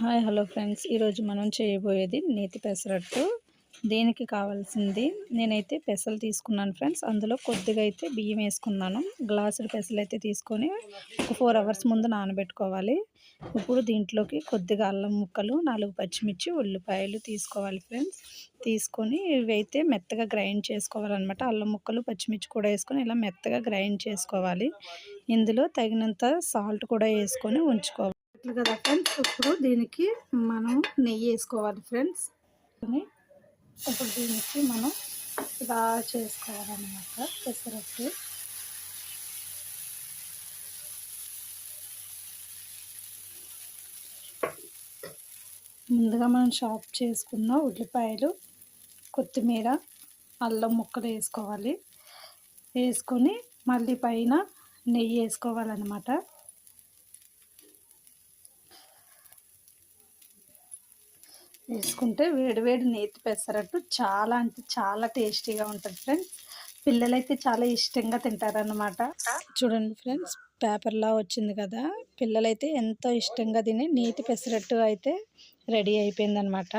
Hi hello friends. ఈరోజు మనం చేయబోయేది నేతి పెసరట్టు. దీనికి కావాల్సింది? నేనైతే పెసలు తీసుకున్నాను ఫ్రెండ్స్. అందులో కొద్దిగా అయితే బియ్యం వేసుకున్నాను. గ్లాసుడు పెసలు అయితే తీసుకొని ఒక ఫోర్ అవర్స్ ముందు నానబెట్టుకోవాలి. ఇప్పుడు దీంట్లోకి కొద్దిగా అల్లం ముక్కలు నాలుగు పచ్చిమిర్చి ఉల్లిపాయలు తీసుకోవాలి ఫ్రెండ్స్. తీసుకొని ఇవైతే మెత్తగా గ్రైండ్ చేసుకోవాలన్నమాట. అల్లం ముక్కలు పచ్చిమిర్చి కూడా వేసుకొని ఇలా మెత్తగా గ్రైండ్ చేసుకోవాలి. ఇందులో తగినంత సాల్ట్ కూడా వేసుకొని ఉంచుకోవాలి. ఇట్లా కదా ఫ్రెండ్స్? ఇప్పుడు దీనికి మనం నెయ్యి వేసుకోవాలి ఫ్రెండ్స్. ఇప్పుడు దీనికి మనం ఇలా చేసుకోవాలన్నమాట పెసరట్టు. ముందుగా మనం షాప్ చేసుకున్న ఉల్లిపాయలు కొత్తిమీర అల్లం ముక్కలు వేసుకోవాలి. వేసుకొని మళ్ళీ పైన నెయ్యి వేసుకోవాలన్నమాట. వేసుకుంటే వేడివేడి నేతి పెసరట్టు చాలా అంటే చాలా టేస్టీగా ఉంటుంది ఫ్రెండ్స్. పిల్లలైతే చాలా ఇష్టంగా తింటారనమాట చూడండి ఫ్రెండ్స్ పేపర్లా వచ్చింది కదా. పిల్లలైతే ఎంతో ఇష్టంగా తిని నీటి పెసరట్టు అయితే రెడీ అయిపోయిందనమాట